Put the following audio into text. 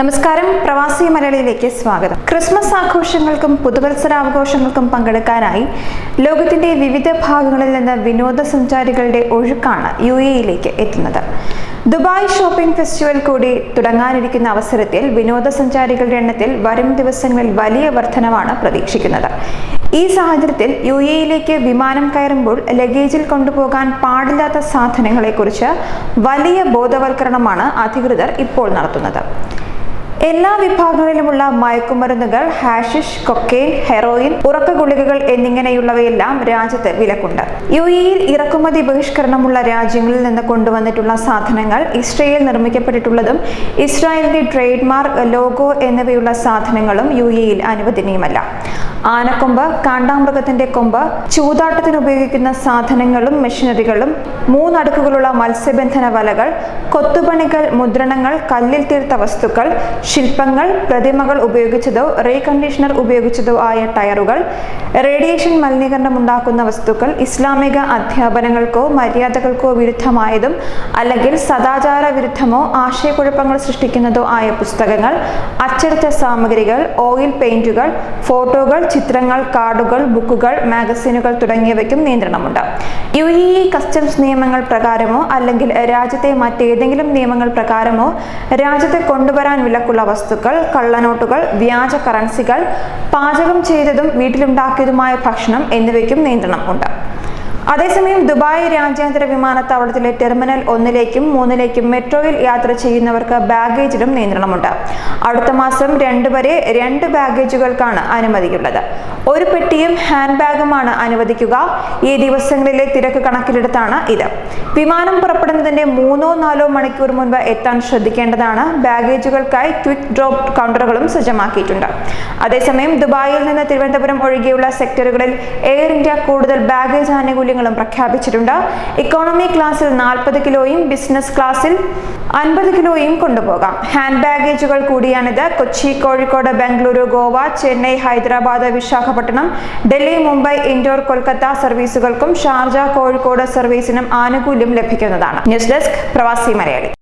നമസ്കാരം. പ്രവാസി മലയാളിയിലേക്ക് സ്വാഗതം. ക്രിസ്മസ് ആഘോഷങ്ങൾക്കും പുതുവത്സരാഘോഷങ്ങൾക്കും പങ്കെടുക്കാനായി ലോകത്തിന്റെ വിവിധ ഭാഗങ്ങളിൽ നിന്ന് വിനോദസഞ്ചാരികളുടെ ഒഴുക്കാണ് യു എയിലേക്ക് എത്തുന്നത്. ദുബായ് ഷോപ്പിംഗ് ഫെസ്റ്റിവൽ കൂടി തുടങ്ങാനിരിക്കുന്ന അവസരത്തിൽ വിനോദസഞ്ചാരികളുടെ എണ്ണത്തിൽ വരും ദിവസങ്ങളിൽ വലിയ വർധനവാണ് പ്രതീക്ഷിക്കുന്നത്. ഈ സാഹചര്യത്തിൽ യു എയിലേക്ക് വിമാനം കയറുമ്പോൾ ലഗേജിൽ കൊണ്ടുപോകാൻ പാടില്ലാത്ത സാധനങ്ങളെക്കുറിച്ച് വലിയ ബോധവൽക്കരണമാണ് അധികൃതർ ഇപ്പോൾ നടത്തുന്നത്. എല്ലാ വിഭാഗങ്ങളിലുമുള്ള മയക്കുമരുന്നുകൾ ഹാഷിഷ് കൊക്കെയിൻ ഹെറോയിൻ ഉറക്ക ഗുളികകൾ എന്നിങ്ങനെയുള്ളവയെല്ലാം രാജ്യത്ത് വിലക്കുണ്ട്. യു ഇയിൽ ഇറക്കുമതി ബഹിഷ്കരണമുള്ള രാജ്യങ്ങളിൽ നിന്ന് കൊണ്ടുവന്നിട്ടുള്ള സാധനങ്ങൾ ഇസ്രയേൽ നിർമ്മിക്കപ്പെട്ടിട്ടുള്ളതും ഇസ്രായേലിന്റെ ട്രേഡ് മാർക്ക് ലോഗോ എന്നിവയുള്ള സാധനങ്ങളും യു ഇയിൽ അനുവദനീയമല്ല. ആനക്കൊമ്പ് കാണ്ടാമൃഗത്തിന്റെ കൊമ്പ് ചൂതാട്ടത്തിന് ഉപയോഗിക്കുന്ന സാധനങ്ങളും മെഷീനറികളും മൂന്നടുക്കുകളുള്ള മത്സ്യബന്ധന വലകൾ കൊത്തുപണികൾ മുദ്രണങ്ങൾ കല്ലിൽ തീർത്ത വസ്തുക്കൾ ശില്പങ്ങൾ പ്രതിമകൾ ഉപയോഗിച്ചതോ റീകണ്ടീഷണർ ഉപയോഗിച്ചതോ ആയ ടയറുകൾ റേഡിയേഷൻ മലിനീകരണം ഉണ്ടാക്കുന്ന വസ്തുക്കൾ ഇസ്ലാമിക അധ്യാപനങ്ങൾക്കോ മര്യാദകൾക്കോ വിരുദ്ധമായതും അല്ലെങ്കിൽ സദാചാര വിരുദ്ധമോ ആശയക്കുഴപ്പങ്ങൾ സൃഷ്ടിക്കുന്നതോ ആയ പുസ്തകങ്ങൾ അച്ചടിച്ച സാമഗ്രികൾ ഓയിൽ പെയിന്റുകൾ ഫോട്ടോകൾ ചിത്രങ്ങൾ കാർഡുകൾ ബുക്കുകൾ മാഗസീനുകൾ തുടങ്ങിയവയ്ക്കും നിയന്ത്രണമുണ്ട്. യു ഇ കസ്റ്റംസ് നിയമങ്ങൾ പ്രകാരമോ അല്ലെങ്കിൽ രാജ്യത്തെ മറ്റേതെങ്കിലും നിയമങ്ങൾ പ്രകാരമോ രാജ്യത്തെ കൊണ്ടുവരാൻ വിലക്കുള്ള വസ്തുക്കൾ കള്ളനോട്ടുകൾ വ്യാജ കറൻസികൾ പാചകം ചെയ്തതും വീട്ടിലുണ്ടാക്കിയതുമായ ഭക്ഷണം എന്നിവയ്ക്കും നിയന്ത്രണം ഉണ്ട് അതേസമയം ദുബായ് രാജ്യാന്തര വിമാനത്താവളത്തിലെ ടെർമിനൽ ഒന്നിലേക്കും മൂന്നിലേക്കും മെട്രോയിൽ യാത്ര ചെയ്യുന്നവർക്ക് ബാഗേജിലും നിയന്ത്രണമുണ്ട്. അടുത്ത മാസം രണ്ട് വരെ രണ്ട് ബാഗേജുകൾക്കാണ് അനുമതിയുള്ളത്. ഒരു പെട്ടിയും ഹാൻഡ് ബാഗുമാണ് അനുവദിക്കുക. ഈ ദിവസങ്ങളിലെ തിരക്ക് കണക്കിലെടുത്താണ് ഇത്. വിമാനം പുറപ്പെടുന്നതിന്റെ മൂന്നോ നാലോ മണിക്കൂർ മുൻപ് എത്താൻ ശ്രദ്ധിക്കേണ്ടതാണ്. ബാഗേജുകൾക്കായി ക്വിക്ക് ഡ്രോപ്പ് കൗണ്ടറുകളും സജ്ജമാക്കിയിട്ടുണ്ട്. അതേസമയം ദുബായിൽ നിന്ന് തിരുവനന്തപുരം ഒഴികെയുള്ള സെക്ടറുകളിൽ എയർ ഇന്ത്യ കൂടുതൽ ബാഗേജ് ആനുകൂല്യങ്ങളും പ്രഖ്യാപിച്ചിട്ടുണ്ട്. ഇക്കോണമി ക്ലാസ്സിൽ നാൽപ്പത് കിലോയും ബിസിനസ് ക്ലാസ്സിൽ അൻപത് കിലോയും കൊണ്ടുപോകാം. ഹാൻഡ് ബാഗേജുകൾ കൂടിയാണിത്. കൊച്ചി കോഴിക്കോട് ബംഗളൂരു ഗോവ ചെന്നൈ ഹൈദരാബാദ് വിശാഖപട്ടണം ഡൽഹി മുംബൈ ഇൻഡോർ കൊൽക്കത്ത സർവീസുകൾക്കും ഷാർജ കോഴിക്കോട് സർവീസിനും ആനുകൂല്യം ലഭിക്കുന്നതാണ്. ന്യൂസ് ഡെസ്ക് പ്രവാസി മലയാളി.